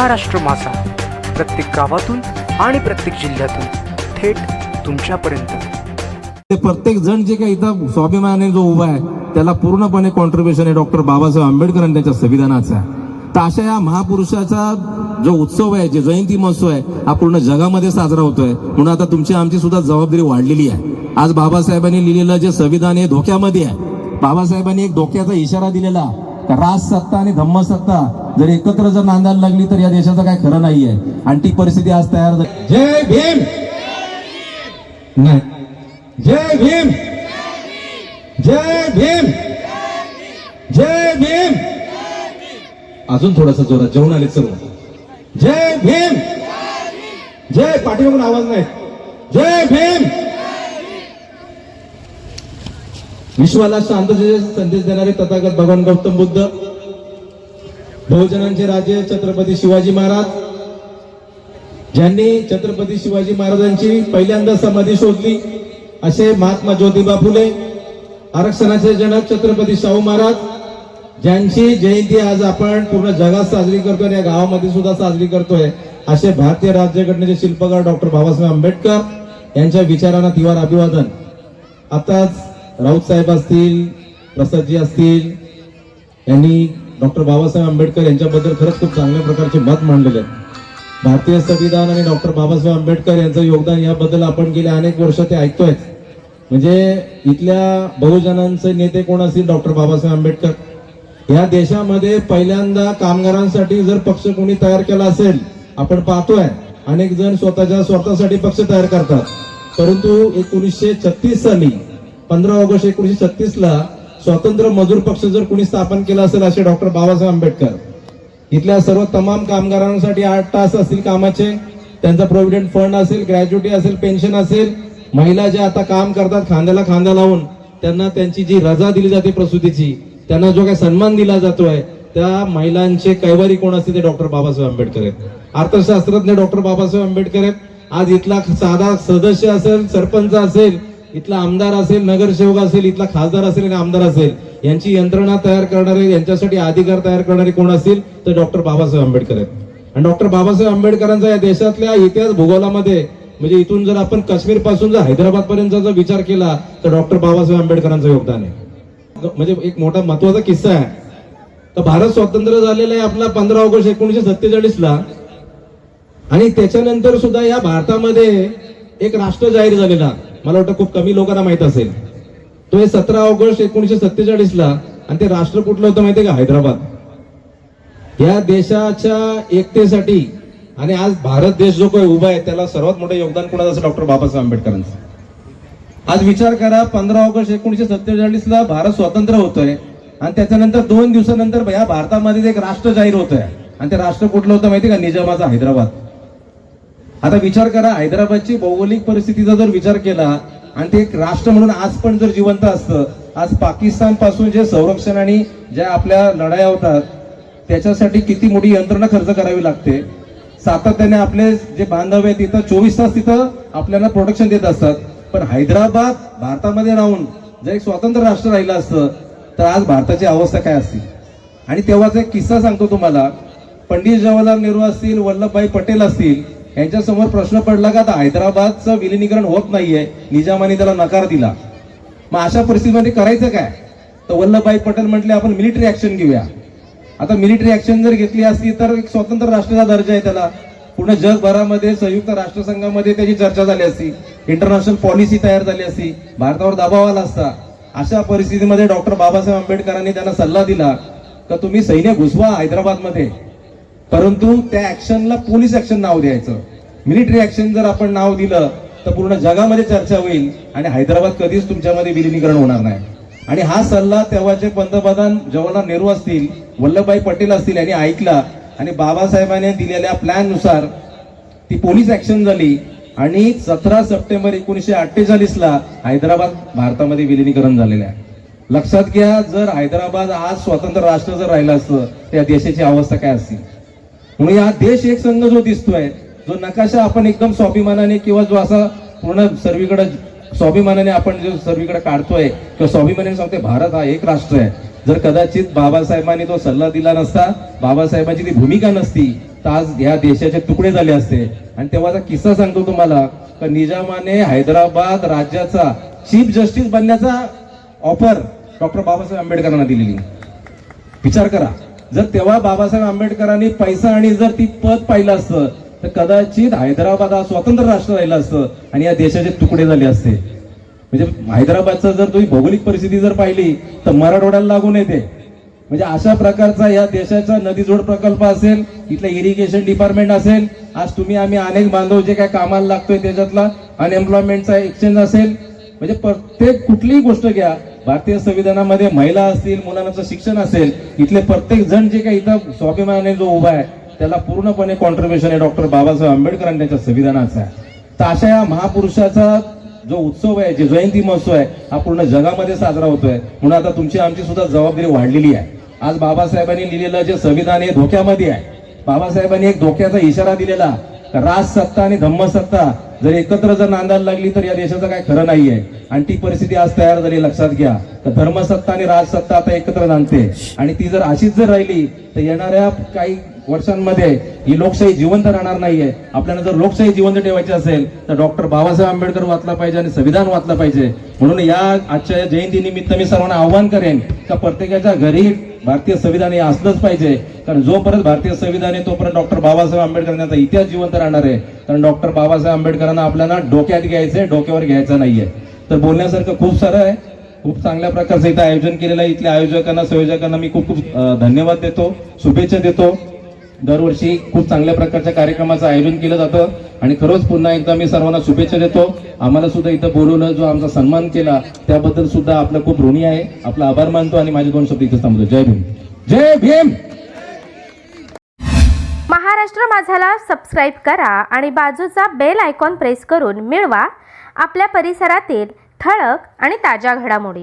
महाराष्ट्र मासा प्रत्येक गावातून आणि प्रत्येक जिल्ह्यातून थेट तुमच्यापर्यंत. ते प्रत्येक जण जे काही इथं स्वाभिमानाने जो उभा आहे त्याला पूर्णपणे कॉन्ट्रीब्युशन आहे डॉक्टर बाबासाहेब आंबेडकर आणि त्यांच्या संविधानाचा. आहे. तर अशा या महापुरुषाचा जो उत्सव आहे जे जयंती महोत्सव आहे हा पूर्ण जगामध्ये साजरा होतोय. म्हणून आता तुमची आमची सुद्धा जबाबदारी वाढलेली आहे. आज बाबासाहेबांनी लिहिलेलं जे संविधान हे धोक्यामध्ये आहे. बाबासाहेबांनी एक धोक्याचा इशारा दिलेला. राजसत्ता सत्ता आणि धम्मसत्ता जर एकत्र जर नांदायला लागली तर या देशाचं काय खरं नाहीये. आणि ती परिस्थिती आज तयार झाली. जय भीम! नाही. जय भीम! जय भीम! जय भीम! अजून थोडासा जोरात जेवण आले सर्व जय भीम! जय पाठीमागून आवाज नाही. जय भीम! विश्वाला शांततेचे संदेश देणारे तथागत भगवान गौतम बुद्ध बहुजनांचे राजे छत्रपती शिवाजी महाराज. ज्यांनी छत्रपती शिवाजी महाराजांची पहिल्यांदा समाधी शोधली असे महात्मा ज्योतिबा फुले आरक्षणाचे जनक छत्रपती शाहू महाराज ज्यांची जयंती आज आपण पूर्ण जगात साजरी करतोय आणि या गावामध्ये सुद्धा साजरी करतोय असे भारतीय राज्यघटनेचे शिल्पकार डॉक्टर बाबासाहेब आंबेडकर यांच्या विचारांना तिवार अभिवादन. आताच राऊत साहेब असतील प्रसादजी असतील यांनी डॉक्टर बाबासाहेब आंबेडकर यांच्याबद्दल खरंच खूप चांगल्या प्रकारचे मत मांडलेले आहेत. भारतीय संविधान आणि डॉक्टर बाबासाहेब आंबेडकर यांचं योगदान याबद्दल आपण गेले अनेक वर्ष ते ऐकतोय. म्हणजे इथल्या बहुजनांचे नेते कोण असतील? डॉक्टर बाबासाहेब आंबेडकर. या देशामध्ये पहिल्यांदा कामगारांसाठी जर पक्ष कोणी तयार केला असेल आपण पाहतोय अनेक जण स्वतःच्या स्वतःसाठी पक्ष तयार करतात. परंतु एकोणीसशे छत्तीस साली पंधरा ऑगस्ट एकोणीसशे छत्तीसला स्वतंत्र मजूर पक्ष जर कोणी स्थापन केला असेल असे डॉक्टर बाबासाहेब आंबेडकर इथल्या सर्व तमाम कामगारांसाठी आठ तास असतील कामाचे त्यांचा प्रोव्हिडंट फंड असेल ग्रॅज्युटी असेल पेन्शन असेल महिला ज्या आता काम करतात खांद्याला खांदा लावून त्यांना त्यांची जी रजा दिली जाते प्रसूतीची त्यांना जो काही सन्मान दिला जातोय त्या महिलांचे कैवारी कोण असते ते डॉक्टर बाबासाहेब आंबेडकर आहेत. अर्थशास्त्रज्ञ डॉक्टर बाबासाहेब आंबेडकर आहेत. आज इथला साधा सदस्य असेल सरपंच असेल इथला आमदार असेल नगरसेवक असेल इथला खासदार असेल आणि आमदार असेल यांची यंत्रणा तयार करणारे यांच्यासाठी अधिकार तयार करणारे कोण असतील तर डॉक्टर बाबासाहेब आंबेडकर आहेत. आणि डॉक्टर बाबासाहेब आंबेडकरांचा या देशातल्या इतिहास भूगोलामध्ये म्हणजे इथून जर आपण काश्मीरपासून जर हैदराबाद पर्यंत जर विचार केला तर डॉक्टर बाबासाहेब आंबेडकरांचं योगदान आहे. म्हणजे एक मोठा महत्त्वाचा किस्सा आहे. तर भारत स्वतंत्र झालेला आहे आपला पंधरा ऑगस्ट एकोणीशे सत्तेचाळीस ला आणि त्याच्यानंतर सुद्धा या भारतामध्ये एक राष्ट्र जाहीर झालेला. मला वाटतं खूप कमी लोकांना माहीत असेल. तो हे सतरा ऑगस्ट एकोणीसशे सत्तेचाळीस ला आणि ते राष्ट्र कुठलं होतं माहितीये का? हैदराबाद. या देशाच्या एकतेसाठी आणि आज भारत देश जो काही उभा आहे त्याला सर्वात मोठं योगदान कोणाचं असं डॉक्टर बाबासाहेब आंबेडकरांचं? आज विचार करा पंधरा ऑगस्ट एकोणीसशे सत्तेचाळीस ला भारत स्वतंत्र होतोय आणि त्याच्यानंतर दोन दिवसानंतर या भारतामध्ये एक राष्ट्र जाहीर होतोय. आणि ते राष्ट्र कुठलं होतं माहिती का? निजामाचा हैदराबाद. आता विचार करा हैदराबादची भौगोलिक परिस्थितीचा जर विचार केला आणि ते एक राष्ट्र म्हणून आज पण जर जिवंत असतं आज पाकिस्तानपासून जे संरक्षण आणि ज्या आपल्या लढाया होतात त्याच्यासाठी किती मोठी यंत्रणा खर्च करावी लागते? सातत्याने आपले जे बांधव आहेत तिथं चोवीस तास तिथं आपल्याला प्रोटेक्शन देत असतात. पण हैदराबाद भारतामध्ये राहून जर एक स्वतंत्र राष्ट्र राहिलं असतं तर आज भारताची अवस्था काय असती? आणि तेव्हाचा एक किस्सा सांगतो तुम्हाला. पंडित जवाहरलाल नेहरू असतील वल्लभभाई पटेल असतील यांच्यासमोर प्रश्न पडला का? आता हैदराबादचं विलिनीकरण होत नाहीये. निजामाने त्याला नकार दिला. मग अशा परिस्थितीमध्ये करायचं काय? तर वल्लभभाई पटेल म्हटले आपण मिलिटरी ऍक्शन घेऊया. आता मिलिटरी ऍक्शन जर घेतली असती तर एक स्वतंत्र राष्ट्राचा दर्जा आहे त्याला. पूर्ण जगभरामध्ये संयुक्त राष्ट्रसंघामध्ये त्याची चर्चा झाली असती. इंटरनॅशनल पॉलिसी तयार झाली असती. भारतावर दबाव आला असता. अशा परिस्थितीमध्ये डॉक्टर बाबासाहेब आंबेडकरांनी त्यांना सल्ला दिला का तुम्ही सैन्य घुसवा हैदराबादमध्ये? परंतु त्या ऍक्शनला पोलीस ऍक्शन नाव द्यायचं. मिलिटरी ऍक्शन जर आपण नाव दिलं तर पूर्ण जगामध्ये चर्चा होईल आणि हैदराबाद कधीच तुमच्यामध्ये विलिनीकरण होणार नाही. आणि हा सल्ला तेव्हाचे पंतप्रधान जवाहरलाल नेहरू असतील वल्लभभाई पटेल असतील यांनी ऐकला आणि बाबासाहेबांनी दिलेल्या प्लॅननुसार ती पोलीस ऍक्शन झाली आणि सतरा सप्टेंबर एकोणीसशे अठ्ठेचाळीस ला हैदराबाद भारतामध्ये विलिनीकरण झालेलं आहे. लक्षात घ्या जर हैदराबाद आज स्वतंत्र राष्ट्र जर राहिलं असतं तर देशाची अवस्था काय असतील म्हणून हा देश एक संघ जो दिसतोय जो नकाशा आपण एकदम स्वाभिमानाने किंवा जो असा पूर्ण सर्वीकडे स्वाभिमानाने आपण जो सर्वीकडे काढतोय किंवा स्वाभिमानाने सांगतोय भारत हा एक राष्ट्र आहे. जर कदाचित बाबासाहेबांनी तो सल्ला दिला नसता बाबासाहेबांची ती भूमिका नसती तर आज या देशाचे तुकडे झाले असते. आणि तेव्हाचा किस्सा सांगतो तुम्हाला का निजामाने हैदराबाद राज्याचा चीफ जस्टिस बनण्याचा ऑफर डॉक्टर बाबासाहेब आंबेडकरांना दिलेली. विचार करा. जर तेव्हा बाबासाहेब आंबेडकरांनी पैसा आणि जर ती पद पाहिलं असतं तर कदाचित हैदराबाद हा स्वतंत्र राष्ट्र राहिलं असतं आणि या देशाचे तुकडे झाले असते. म्हणजे हैदराबादचं जर तुम्ही भौगोलिक परिस्थिती जर पाहिली तर मराठवाड्याला लागून येते. म्हणजे अशा प्रकारचा या देशाचा नदी जोड प्रकल्प असेल इथलं इरिगेशन डिपार्टमेंट असेल आज तुम्ही आम्ही अनेक बांधव जे काय कामाला लागतोय त्याच्यातला अनएम्प्लॉयमेंटचा एक्सचेंज असेल म्हणजे प्रत्येक कुठलीही गोष्ट घ्या भारतीय संविधानामध्ये महिला असतील मुलांचं शिक्षण असेल इथले प्रत्येक जण जे काही इथं स्वाभिमानाने जो उभा आहे त्याला पूर्णपणे कॉन्ट्रीब्युशन आहे डॉक्टर बाबासाहेब आंबेडकरांच्या त्यांच्या संविधानाचं. आहे तर अशा या महापुरुषाचा जो उत्सव आहे जे जयंती महोत्सव आहे हा पूर्ण जगामध्ये साजरा होतोय. म्हणून आता तुमची आमची सुद्धा जबाबदारी वाढलेली आहे. आज बाबासाहेबांनी लिहिलेलं जे संविधान हे धोक्यामध्ये आहे. बाबासाहेबांनी एक धोक्याचा इशारा दिलेला राजसत्ता आणि धम्मसत्ता जर एकत्र जर नांदायला लागली तर या देशाचं काय खरं नाही आहे आणि ती परिस्थिती आज तयार झाली लक्षात घ्या. तर धर्मसत्ता आणि राजसत्ता आता एकत्र नांदते. आणि ती जर अशीच जर राहिली तर येणाऱ्या काही वर्षांमध्ये ही लोकशाही जिवंत राहणार नाहीये. आपल्याला जर लोकशाही जिवंत ठेवायची असेल तर डॉक्टर बाबासाहेब आंबेडकर वाचला पाहिजे आणि संविधान वाचलं पाहिजे. म्हणून या आजच्या या जयंतीनिमित्त मी सर्वांना आव्हान करेन का प्रत्येकाच्या घरी भारतीय संविधान हे असलंच पाहिजे. कारण जोपर्यंत भारतीय संविधान आहे तोपर्यंत डॉक्टर बाबासाहेब आंबेडकर यांचा इतिहास जिवंत राहणार आहे. कारण डॉक्टर बाबासाहेब आंबेडकरांना आपल्याला डोक्यात घ्यायचंय डोक्यावर घ्यायचं नाहीये. तर बोलण्यासारखं खूप सारं आहे. खूप चांगल्या प्रकारचं इथं आयोजन केलेलं आहे. इथल्या आयोजकांना संयोजकांना मी खूप खूप धन्यवाद देतो शुभेच्छा देतो. दरवर्षी खूप चांगल्या प्रकारच्या कार्यक्रमाचं आयोजन केलं जातं. आणि खरंच पुन्हा एकदा मी सर्वांना शुभेच्छा देतो. आम्हाला सुद्धा इथं बोलवलं जो आमचा सन्मान केला त्याबद्दल सुद्धा आपलं खूप ऋणी आहे. आपला आभार मानतो आणि माझे दोन शब्द इथं थांबतो जय भीम. जय भीम! महाराष्ट्र माझाला सबस्क्राईब करा आणि बाजूचा बेल आयकॉन प्रेस करून मिळवा. आपल्या परिसरातील ठळक आणि ताज्या घडामोडी.